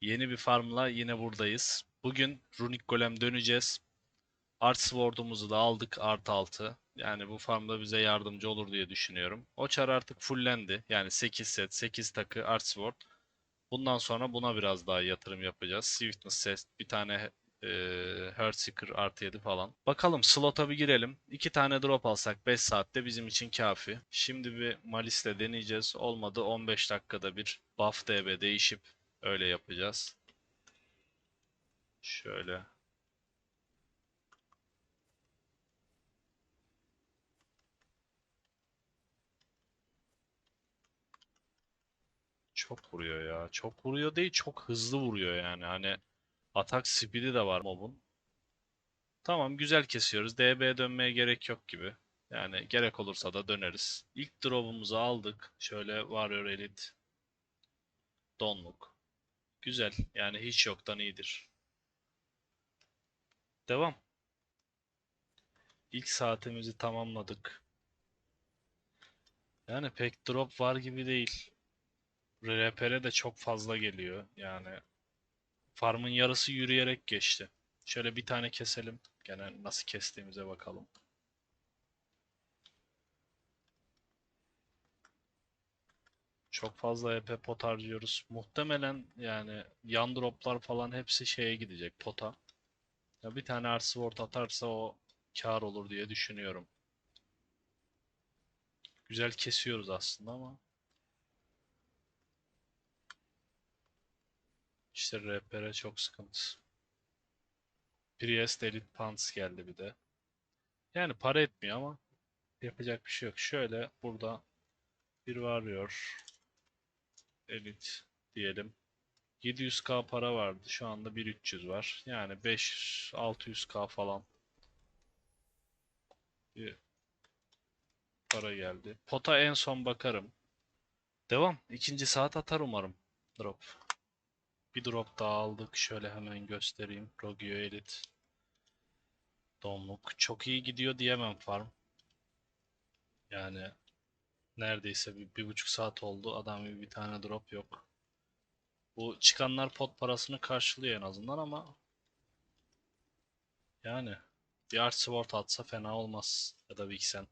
Yeni bir farmla yine buradayız. Bugün Runic Golem döneceğiz. Art Sword'umuzu da aldık artı 6. Yani bu farmda bize yardımcı olur diye düşünüyorum. O çar artık fullendi. Yani 8 set, 8 takı Art Sword. Bundan sonra buna biraz daha yatırım yapacağız. Swiftness set, bir tane e, Heartseeker artı 7 falan. Bakalım slot'a bir girelim. 2 tane drop alsak 5 saatte bizim için kafi. Şimdi bir Malis'le deneyeceğiz. Olmadı 15 dakikada bir buff DB değişip öyle yapacağız. Şöyle. Çok vuruyor ya. Çok vuruyor değil, çok hızlı vuruyor yani. Hani atak speed'i de var mobun. Tamam güzel kesiyoruz. DB dönmeye gerek yok gibi. Yani gerek olursa da döneriz. İlk drop'umuzu aldık. Şöyle Warrior Elite. Donluk. Güzel. Yani hiç yoktan iyidir. Devam. İlk saatimizi tamamladık. Yani pek drop var gibi değil. RP'e de çok fazla geliyor. Yani farmın yarısı yürüyerek geçti. Şöyle bir tane keselim. Gene nasıl kestiğimize bakalım. Çok fazla EP pot harcıyoruz. Muhtemelen yani yan droplar falan hepsi şeye gidecek pota. Ya bir tane Art Sword atarsa o kar olur diye düşünüyorum. Güzel kesiyoruz aslında ama işte RP'e çok sıkıntı. Priest Elite Pants geldi bir de. Yani para etmiyor ama yapacak bir şey yok. Şöyle burada bir varıyor. Elite diyelim. 700k para vardı. Şu anda 1300 var. Yani 5-600k falan bir para geldi. Pota en son bakarım. Devam. İkinci saat atar umarım. Drop. Bir drop daha aldık. Şöyle hemen göstereyim. Rogio Elite. Donluk. Çok iyi gidiyor diyemem farm. Yani neredeyse bir, bir buçuk saat oldu. Adam gibi bir tane drop yok. Bu çıkanlar pot parasını karşılıyor en azından ama yani bir Art Sword atsa fena olmaz. Ya da Vixen.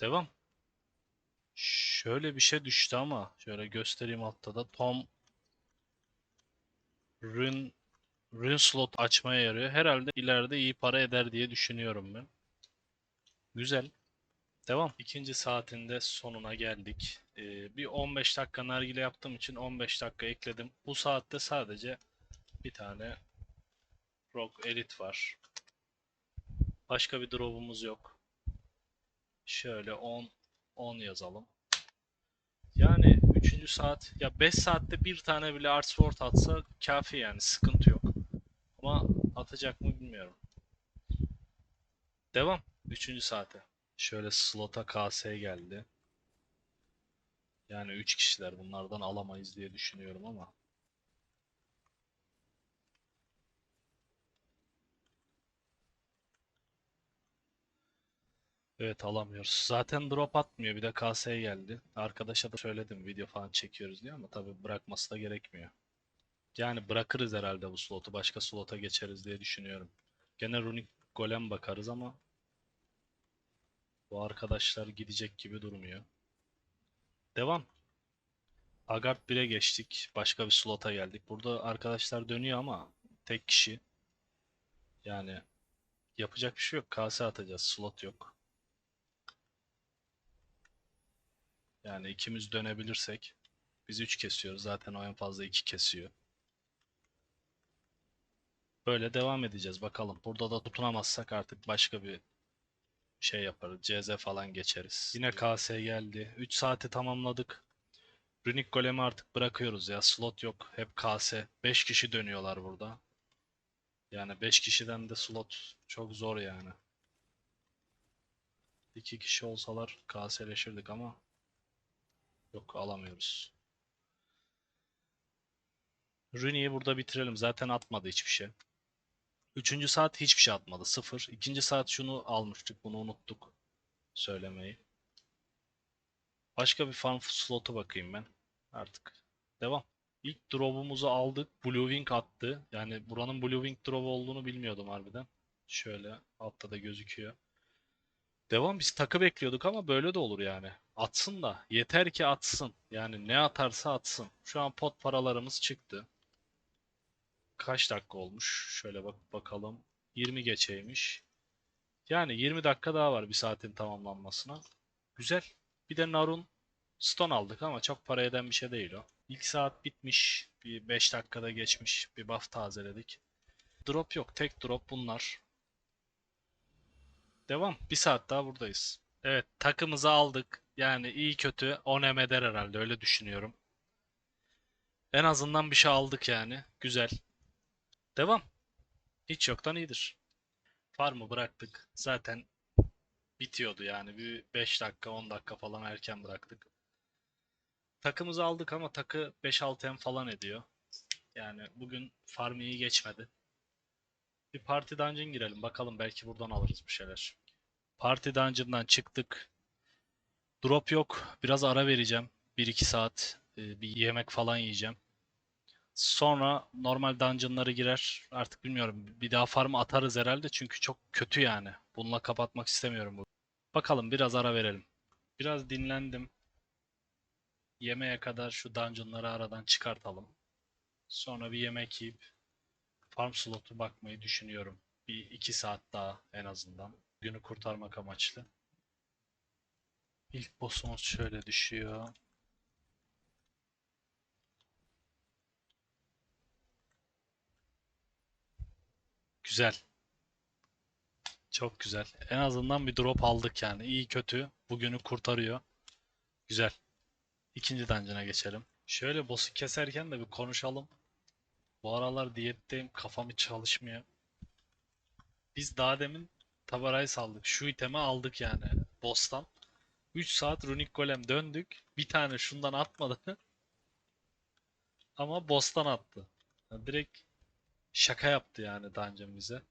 Devam. Şöyle bir şey düştü ama şöyle göstereyim altta da Tom Rune, Rune slot açmaya yarıyor. Herhalde ileride iyi para eder diye düşünüyorum ben. Güzel. Devam. İkinci saatinde sonuna geldik. Ee, bir 15 dakika nargile yaptığım için 15 dakika ekledim. Bu saatte sadece bir tane Rock Elite var. Başka bir drop'umuz yok. Şöyle 10 10 yazalım. Yani 3. saat ya 5 saatte bir tane bile Art Sword atsa kafi yani sıkıntı yok. Ama atacak mı bilmiyorum. Devam 3. saate. Şöyle slota KS geldi. Yani 3 kişiler bunlardan alamayız diye düşünüyorum ama. Evet alamıyoruz. Zaten drop atmıyor. Bir de KS geldi. Arkadaşa da söyledim video falan çekiyoruz diye ama tabii bırakması da gerekmiyor. Yani bırakırız herhalde bu slotu. Başka slota geçeriz diye düşünüyorum. Gene Runic Golem bakarız ama bu arkadaşlar gidecek gibi durmuyor. Devam. Agard 1'e geçtik. Başka bir slota geldik. Burada arkadaşlar dönüyor ama tek kişi. Yani yapacak bir şey yok. KS atacağız. Slot yok. Yani ikimiz dönebilirsek biz 3 kesiyoruz. Zaten o en fazla 2 kesiyor. Böyle devam edeceğiz bakalım. Burada da tutunamazsak artık başka bir şey yaparız. CZ falan geçeriz. Yine KS geldi. 3 saati tamamladık. Runic Golem'i artık bırakıyoruz ya. Slot yok. Hep KS. 5 kişi dönüyorlar burada. Yani 5 kişiden de slot çok zor yani. 2 kişi olsalar KS'leşirdik ama yok alamıyoruz. Rooney'i burada bitirelim. Zaten atmadı hiçbir şey. Üçüncü saat hiçbir şey atmadı. Sıfır. İkinci saat şunu almıştık. Bunu unuttuk söylemeyi. Başka bir farm slotu bakayım ben. Artık. Devam. İlk drop'umuzu aldık. Blue Wing attı. Yani buranın Blue Wing drop olduğunu bilmiyordum harbiden. Şöyle altta da gözüküyor. Devam biz takı bekliyorduk ama böyle de olur yani. Atsın da. Yeter ki atsın. Yani ne atarsa atsın. Şu an pot paralarımız çıktı. Kaç dakika olmuş? Şöyle bak bakalım. 20 geçeymiş. Yani 20 dakika daha var bir saatin tamamlanmasına. Güzel. Bir de Narun Stone aldık ama çok para eden bir şey değil o. İlk saat bitmiş. Bir 5 dakikada geçmiş. Bir buff tazeledik. Drop yok. Tek drop bunlar. Devam. Bir saat daha buradayız. Evet takımızı aldık. Yani iyi kötü 10 em eder herhalde öyle düşünüyorum. En azından bir şey aldık yani. Güzel. Devam. Hiç yoktan iyidir. Farmı bıraktık. Zaten bitiyordu yani. Bir 5 dakika 10 dakika falan erken bıraktık. Takımızı aldık ama takı 5-6 em falan ediyor. Yani bugün farm iyi geçmedi. Bir party dungeon girelim. Bakalım belki buradan alırız bir şeyler. Party dungeon'dan çıktık. Drop yok. Biraz ara vereceğim. 1-2 saat e, bir yemek falan yiyeceğim. Sonra normal dungeon'ları girer. Artık bilmiyorum. Bir daha farm atarız herhalde çünkü çok kötü yani. Bununla kapatmak istemiyorum bu. Bakalım biraz ara verelim. Biraz dinlendim. Yemeğe kadar şu dungeon'ları aradan çıkartalım. Sonra bir yemek yiyip farm slotu bakmayı düşünüyorum. Bir iki saat daha en azından. Günü kurtarmak amaçlı. İlk boss'umuz şöyle düşüyor. Güzel. Çok güzel. En azından bir drop aldık yani. İyi kötü bugünü kurtarıyor. Güzel. İkinci dungeon'a geçelim. Şöyle boss'u keserken de bir konuşalım. Bu aralar diyetteyim. Kafam hiç çalışmıyor. Biz daha demin tabarayı saldık. Şu itemi aldık yani boss'tan. 3 saat runik golem döndük. Bir tane şundan atmadı. Ama boss'tan attı. Yani direkt şaka yaptı yani dungeon bize.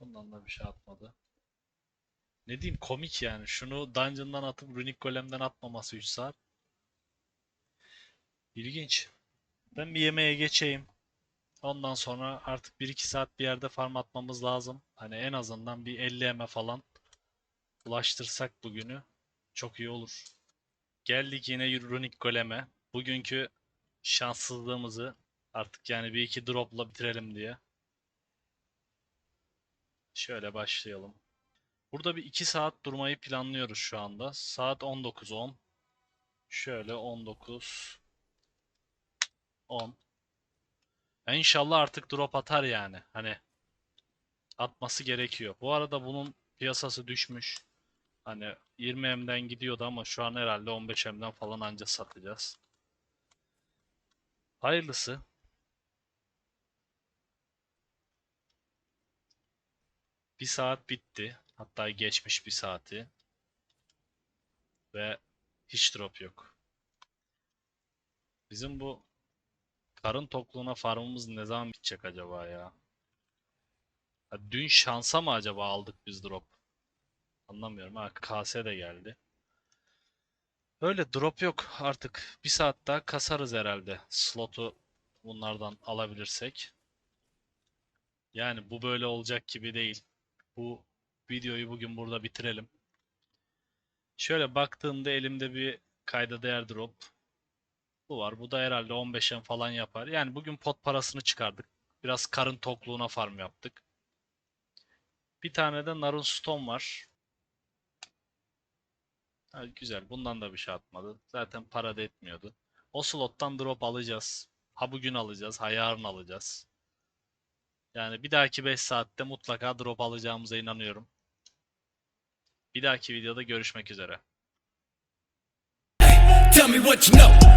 Bundan da bir şey atmadı. Ne diyeyim komik yani. Şunu dungeon'dan atıp runik golem'den atmaması 3 saat. İlginç. Ben bir yemeğe geçeyim. Ondan sonra artık 1-2 saat bir yerde farm atmamız lazım. Hani en azından bir 50 eme falan ulaştırsak bugünü çok iyi olur. Geldik yine Runic Golem'e. Bugünkü şanssızlığımızı artık yani bir iki dropla bitirelim diye. Şöyle başlayalım. Burada bir 2 saat durmayı planlıyoruz şu anda. Saat 19.10. Şöyle 19 10 Ya İnşallah artık drop atar yani. Hani atması gerekiyor. Bu arada bunun piyasası düşmüş. Hani 20M'den gidiyordu ama şu an herhalde 15M'den falan anca satacağız. Hayırlısı. Bir saat bitti. Hatta geçmiş bir saati. Ve hiç drop yok. Bizim bu karın tokluğuna farmımız ne zaman bitecek acaba ya? Ha, dün şansa mı acaba aldık biz drop? Anlamıyorum. Ha KS de geldi. Öyle drop yok artık. Bir saat daha kasarız herhalde. Slotu bunlardan alabilirsek. Yani bu böyle olacak gibi değil. Bu videoyu bugün burada bitirelim. Şöyle baktığımda elimde bir kayda değer drop. Bu var. Bu da herhalde 15'en falan yapar. Yani bugün pot parasını çıkardık. Biraz karın tokluğuna farm yaptık. Bir tane de Narun Stone var. Ha, güzel. Bundan da bir şey atmadı. Zaten para da etmiyordu. O slottan drop alacağız. Ha bugün alacağız, ha yarın alacağız. Yani bir dahaki 5 saatte mutlaka drop alacağımıza inanıyorum. Bir dahaki videoda görüşmek üzere. Tell me what you know.